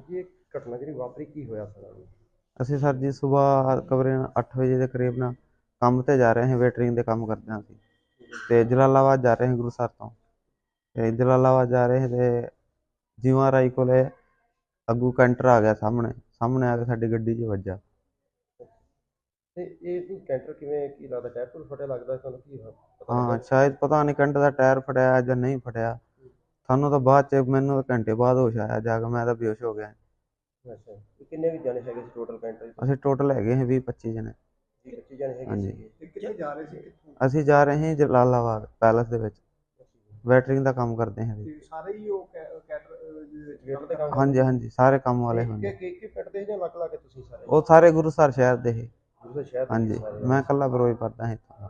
ਜੀ ਇਹ ਘਟਨਾ ਜਿਹੜੀ ਵਾਪਰੀ ਕੀ ਹੋਇਆ ਸਾਰਾ ਜੀ? ਅਸੀਂ ਸਰ ਜੀ ਸਵੇਰ ਕਬਰੇ 8 ਵਜੇ ਦੇ ਕਰੀਬ ਨਾ ਕੰਮ ਤੇ ਜਾ ਰਹੇ ਹਾਂ ਵੇਟਰਿੰਗ ਦੇ ਕੰਮ ਕਰਦੇ ਹਾਂ ਅਸੀਂ। ਤੇ ਜਲਾਲਾਬਾਦ ਜਾ ਰਹੇ ਹਾਂ ਗੁਰੂਸਰ ਤੋਂ। ਤੇ ਜਲਾਲਾਬਾਦ ਜਾ ਰਹੇ ਤੇ ਜੀਵਾ ਰਾਈ ਕੋਲੇ ਅੱਗੂ ਕੈਂਟਰ ਆ ਗਿਆ ਸਾਹਮਣੇ ਸਾਹਮਣੇ ਆ ਕੇ ਸਾਡੀ ਗੱਡੀ 'ਚ ਵੱਜਾ। ਤੇ ਇਹ ਵੀ ਕੈਂਟਰ ਕਿਵੇਂ ਕੀ ਲੱਗਦਾ ਟਾਇਰ ਟੂਰ ਫਟਿਆ ਲੱਗਦਾ ਤੁਹਾਨੂੰ ਕੀ ਹੋਇਆ? ਪਤਾ ਹਾਂ? ਸ਼ਾਇਦ ਪਤਾ ਨਹੀਂ ਕੈਂਟਰ ਦਾ ਟਾਇਰ ਫਟਿਆ ਜਾਂ ਨਹੀਂ ਫਟਿਆ। ਸਾਨੂੰ ਤਾਂ ਬਾਅਦ ਚ ਮੈਨੂੰ ਤਾਂ ਘੰਟੇ ਬਾਅਦ ਹੋਸ਼ ਆਇਆ ਜਾ ਕੇ ਮੈਂ ਤਾਂ ਬੇਹੋਸ਼ ਹੋ ਗਿਆ। ਅੱਛਾ ਤੇ ਕਿੰਨੇ ਵੀ ਜਾਣੇ ਹੈਗੇ ਸੀ ਟੋਟਲ ਕੈਂਟਰ ਅਸੀਂ ਟੋਟਲ ਹੈਗੇ ਹਾਂ 20 25 ਜਣੇ। 25 ਜਾਣੇ ਹੈਗੇ ਹਾਂਜੀ। ਸੀਗੇ। ਤੇ ਕਿੱਥੇ ਜਾ ਰਹੇ ਸੀ ਕਿੱਥੋਂ ਅਸੀਂ ਜਾ ਰਹੇ ਹਾਂ ਜਲਾਲਾਬਾਦ ਪੈਲਸ ਦੇ ਵਿੱਚ। ਵੈਟਰਿੰਗ ਦਾ ਕੰਮ ਕਰਦੇ ਹਾਂ ਜੀ ਤੇ ਸਾਰੇ ਹੀ ਉਹ ਕੈ- ਕੈਟਰ ਅਹ, ਦੇ ਕੰਮ ਹਾਂਜੀ ਹਾਂਜੀ ਸਾਰੇ ਕੰਮ ਵਾਲੇ ਹੁੰਦੇ। ਕਿ ਕਿ ਪਿੰਡ ਦੇ ਜਾਂ ਲੱਗ ਲਾ ਕੇ ਤੁਸੀਂ ਸਾਰੇ? ਉਹ ਸਾਰੇ ਗੁਰੂਸਰ ਸ਼ਹਿਰ ਦੇ ਹੀ ਦੂਸਰੇ ਸ਼ਹਿਰ ਦੇ ਹਾਂਜੀ ਸਾਰੇ ਮੈਂ ਇਕੱਲਾ ਬਰੋਈ ਪੜਦਾ ਹਾਂ ਇੱਥੋਂ ਦਾ।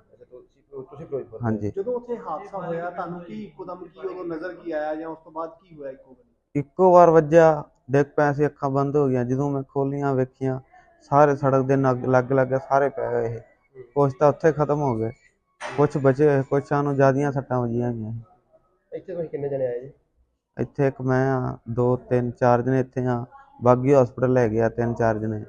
ਤੁਸੀਂ ਫਿਰੋਜ਼ਪੁਰ। ਹਾਂਜੀ। ਜਦੋਂ ਉੱਥੇ ਹਾਦਸਾ ਹੋਇਆ ਤੁਹਾਨੂੰ ਕੀ ਇੱਕੋਦਮ ਕੀ ਉਦੋਂ ਨਜ਼ਰ ਕੀ ਆਇਆ ਜਾਂ ਉਸ ਤੋਂ ਬਾਅਦ ਕੀ ਹੋਇਆ ਇੱਕੋ ਵਾਰੀ? ਇੱਕੋ ਵਾਰ ਵੱਜਿਆ ਡਿੱਗ ਪਿਆ ਸੀ ਅੱਖਾਂ ਬੰਦ ਹੋ ਗਈਆਂ। ਜਦੋਂ ਮੈਂ ਖੋਲੀਆਂ ਵੇਖੀਆਂ ਸਾਰੇ ਸੜਕ ਦੇ ਲੱਗ ਲੱਗ ਸਾਰੇ ਪੈ ਗਏ ਇਹ। ਕੁਛ ਤਾਂ ਉੱਥੇ ਖਤਮ ਹੋ ਗਏ। ਕੁਛ ਬਚੇ ਹੋਏ ਕੁਛਾਂ ਨੂੰ ਜ਼ਿਆਦੀਆਂ ਸੱਟਾਂ ਵੱਜੀਆਂ ਗਈਆਂ। ਇੱਥੇ ਤੁਸੀਂ ਕਿੰਨੇ ਜਣੇ ਆਏ ਜੀ? ਇੱਥੇ ਇੱਕ ਮੈਂ ਆ ਦੋ ਤਿੰਨ ਚਾਰ ਜਣੇ ਇੱਥੇ ਆ ਬਾਗੀ ਹਸਪੀਟਲ ਲੈ ਗਿਆ ਤਿੰਨ ਚਾਰ ਜਣੇ।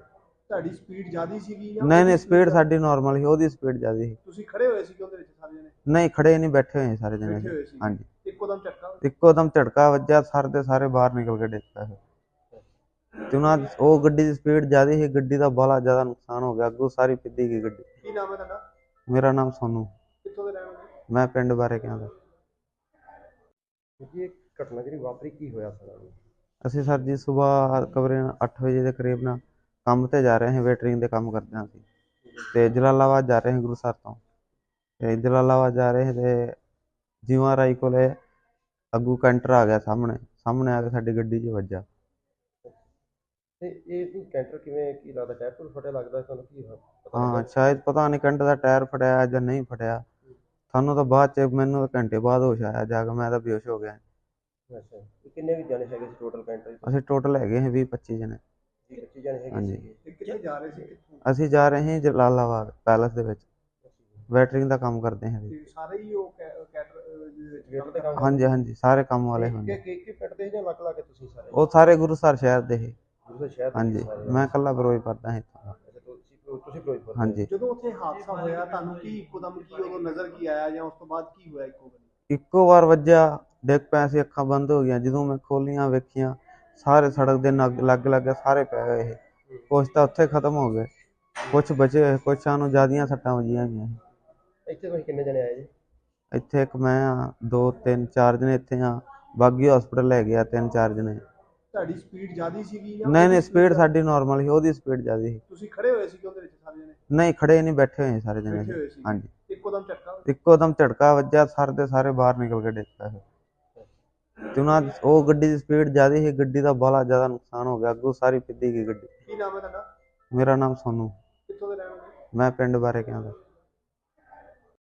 ਤੁਹਾਡੀ ਸਪੀਡ ਜ਼ਿਆਦੀ ਸੀਗੀ ਜਾਂ ਨਹੀਂ ਨਹੀਂ ਸਪੀਡ? ਸਾਡੀ ਨਾਰਮਲ ਸੀ ਉਹਦੀ ਸਪੀਡ ਜ਼ਿਆਦਾ ਸੀ। ਤੁਸੀਂ ਖੜੇ ਹੋਏ ਸੀ ਉਹਦੇ ਵਿੱਚ ਸਾਰੇ ਜਣੇ? ਨਹੀਂ ਖੜੇ ਨਹੀਂ ਬੈਠੇ ਹੋਏ ਸਾਰੇ ਜਣੇ। ਬੈਠੇ ਹੋਏ ਸੀ। ਹਾਂਜੀ। ਇੱਕੋਦਮ ਝਟਕਾ ਇੱਕੋ ਦਮ ਝਟਕਾ ਵੱਜਿਆ ਸਾਰੇ ਦੇ ਸਾਰੇ ਬਾਹਰ ਨਿਕਲ ਕੇ ਡਿੱਗ ਪਏ। ਤੇ ਉਹਨਾਂ ਉਹ ਗੱਡੀ ਦੀ ਸਪੀਡ ਜ਼ਿਆਦਾ ਸੀ ਗੱਡੀ ਦਾ ਬੜਾ ਜ਼ਿਆਦਾ ਨੁਕਸਾਨ ਹੋ ਗਿਆ ਅੱਗੋਂ ਸਾਰੀ ਪਿੱਦੀ ਗਈ ਗੱਡੀ। ਕੀ ਨਾਮ ਹੈ ਤੁਹਾਡਾ? ਮੇਰਾ ਨਾਮ ਸੋਨੂ। ਕਿੱਥੋਂ ਦੇ ਰਹਿਣ ਵਾਲੇ? ਮੈਂ ਪਿੰਡ ਬਾਰੇ ਕਹਿੰਦਾ ਜੀ ਇਹ ਘਟਨਾ ਜਿਹੜੀ ਵਾਪਰੀ ਕੀ ਹੋਇਆ ਸਾਰਾ? ਅਸੀਂ ਸਰ ਜੀ ਸਵੇਰ ਕਬਰੇ 8 ਵਜੇ ਦੇ ਕਰੀਬ ਨਾ ਕੰਮ ਤੇ ਜਾ ਰਹੇ ਹਾਂ ਵੇਟਰਿੰਗ ਦੇ ਕੰਮ ਕਰਦੇ ਹਾਂ ਅਸੀਂ। ਤੇ ਜਲਾਲਾਬਾਦ ਜਾ ਰਹੇ ਹਾਂ ਗੁਰੂਸਰ ਤੋਂ। ਤੇ ਜਲਾਲਾਬਾਦ ਜਾ ਰਹੇ ਤੇ ਜੀਵਾ ਰਾਈ ਕੋਲੇ ਅੱਗੂ ਕੈਂਟਰ ਆ ਗਿਆ ਸਾਹਮਣੇ। ਸਾਹਮਣੇ ਆ ਕੇ ਸਾਡੀ ਗੱਡੀ 'ਚ ਵੱਜਾ। ਤੇ ਇਹ ਵੀ ਕੈਂਟਰ ਕਿਵੇਂ ਕੀ ਲੱਗਦਾ ਟਾਇਰ ਟੂਰ ਫਟਿਆ ਲੱਗਦਾ ਤੁਹਾਨੂੰ ਕੀ? ਪਤਾ ਹਾਂ? ਸ਼ਾਇਦ ਪਤਾ ਨਹੀਂ ਕੈਂਟਰ ਦਾ ਟਾਇਰ ਫਟਿਆ ਜਾਂ ਨਹੀਂ ਫਟਿਆ। ਸਾਨੂੰ ਤਾਂ ਬਾਅਦ ਚ ਮੈਨੂੰ ਤਾਂ ਘੰਟੇ ਬਾਅਦ ਹੋਸ਼ ਆਇਆ ਜਾ ਕੇ ਮੈਂ ਤਾਂ ਬੇਹੋਸ਼ ਹੋ ਗਿਆ। ਅੱਛਾ। ਕਿੰਨੇ ਵੀ ਜਾਣੇ ਹੈਗੇ ਸੀ ਟੋਟਲ ਕੈਂਟਰ ਅਸੀਂ ਟੋਟਲ ਹੈਗੇ ਹਾਂ 20 25 ਜਣੇ। 25 ਜਾਣੇ ਹੈਗੇ ਹਾਂਜੀ। ਸੀਗੇ ਤੇ ਕਿੱਥੇ ਜਾ ਰਹੇ ਸੀ? ਕਿੱਥੋਂ? ਅਸੀਂ ਜਾ ਰਹੇ ਹਾਂ ਜਲਾਲਾਬਾਦ ਪੈਲਸ ਦੇ ਵਿੱਚ। ਵੈਟਰਿੰਗ ਦਾ ਕੰਮ ਕਰਦੇ ਹਾਂ ਜੀ। ਤੇ ਸਾਰੇ ਹੀ ਉਹ ਕੈ- ਕੈਟਰ ਅਹ, ਦੇ ਵਿੱਚ ਵੇਟਰ ਦੇ ਕੰਮ ਹਾਂਜੀ ਹਾਂਜੀ ਸਾਰੇ ਕੰਮ ਵਾਲੇ ਹੁੰਦੇ ਕਿ ਕਿ ਪਿੰਡ ਦੇ ਜਾਂ ਲੱਗ ਲਾ ਕੇ ਤੁਸੀਂ ਸਾਰੇ? ਉਹ ਸਾਰੇ ਗੁਰੂਸਰ ਸ਼ਹਿਰ ਦੇ ਹੀ। ਦੂਸਰੇ ਸ਼ਹਿਰ ਦੇ ਹਾਂਜੀ ਸਾਰੇ। ਮੈਂ ਇਕੱਲਾ ਬਰੋਈ ਪੜਦਾ ਹਾਂ। ਅੱਛਾ ਤੁਸੀਂ ਤੁਸੀਂ ਫਿਰੋਜ਼ਪੁਰ ਦੇ। ਹਾਂਜੀ। ਜਦੋਂ ਉੱਥੇ ਹਾਦਸਾ ਹੋਇਆ ਤੁਹਾਨੂੰ ਕੀ ਇੱਕੋਦਮ ਕੀ ਉਦੋਂ ਨਜ਼ਰ ਕੀ ਆਇਆ ਜਾਂ ਉਸ ਤੋਂ ਬਾਅਦ ਕੀ ਹੋਇਆ ਇੱਕੋ ਵਾਰੀ? ਇੱਕੋ ਵਾਰ ਵੱਜਿਆ ਡਿੱਗ ਪਿਆ ਸੀ ਅੱਖਾਂ ਬੰਦ ਹੋ ਗਈਆਂ। ਜਦੋਂ ਮੈਂ ਖੋਲੀਆਂ ਵੇਖੀਆਂ ਸਾਰੇ ਸੜਕ ਦੇ ਲੱਗ ਲੱਗ ਸਾਰੇ ਪੈ ਗਏ ਇਹ। ਕੁਛ ਤਾਂ ਉੱਥੇ ਖਤਮ ਹੋ ਗਏ। ਕੁਛ ਬਚੇ ਹੋਏ ਕੁਛਾਂ ਨੂੰ ਜ਼ਿਆਦੀਆਂ ਸੱਟਾਂ ਵੱਜੀਆਂ ਗਈਆਂ। ਇੱਥੇ ਤੁਸੀਂ ਕਿੰਨੇ ਜਣੇ ਆਏ ਜੀ? ਇੱਥੇ ਇੱਕ ਮੈਂ ਆ ਦੋ ਤਿੰਨ ਚਾਰ ਜਣੇ ਇੱਥੇ ਆ। ਬਾਗੀ ਹਸਪੀਟਲ ਲੈ ਗਿਆ ਤਿੰਨ ਚਾਰ ਜਣੇ। ਤੁਹਾਡੀ ਸਪੀਡ ਜ਼ਿਆਦੀ ਸੀਗੀ ਜਾਂ ਨਹੀਂ ਨਹੀਂ ਸਪੀਡ? ਸਾਡੀ ਨਾਰਮਲ ਸੀ ਉਹਦੀ ਸਪੀਡ ਜ਼ਿਆਦਾ ਸੀ। ਤੁਸੀਂ ਖੜੇ ਹੋਏ ਸੀ ਉਹਦੇ ਵਿੱਚ ਸਾਰੇ ਜਣੇ? ਨਹੀਂ ਖੜੇ ਨਹੀਂ ਬੈਠੇ ਹੋਏ ਸਾਰੇ ਜਣੇ। ਬੈਠੇ ਹੋਏ ਸੀ। ਹਾਂਜੀ। ਇੱਕੋਦਮ ਝਟਕਾ? ਇੱਕੋ ਦਮ ਝਟਕਾ ਵੱਜਿਆ ਸਾਰੇ ਦੇ ਸਾਰੇ ਬਾਹਰ ਨਿਕਲ ਕੇ ਡਿੱਗ ਪਏ। ਤੇ ਉਹਨਾਂ ਉਹ ਗੱਡੀ ਦੀ ਸਪੀਡ ਜ਼ਿਆਦਾ ਸੀ ਗੱਡੀ ਦਾ ਬੜਾ ਜ਼ਿਆਦਾ ਨੁਕਸਾਨ ਹੋ ਗਿਆ ਅੱਗੋਂ ਸਾਰੀ ਪਿੱਦੀ ਗਈ ਗੱਡੀ। ਕੀ ਨਾਮ ਹੈ ਤੁਹਾਡਾ? ਮੇਰਾ ਨਾਮ ਸੋਨੂ। ਕਿੱਥੋਂ ਦੇ ਰਹਿਣ ਵਾਲੇ? ਮੈਂ ਪਿੰਡ ਬਾਰੇ ਕਹਿੰਦਾ।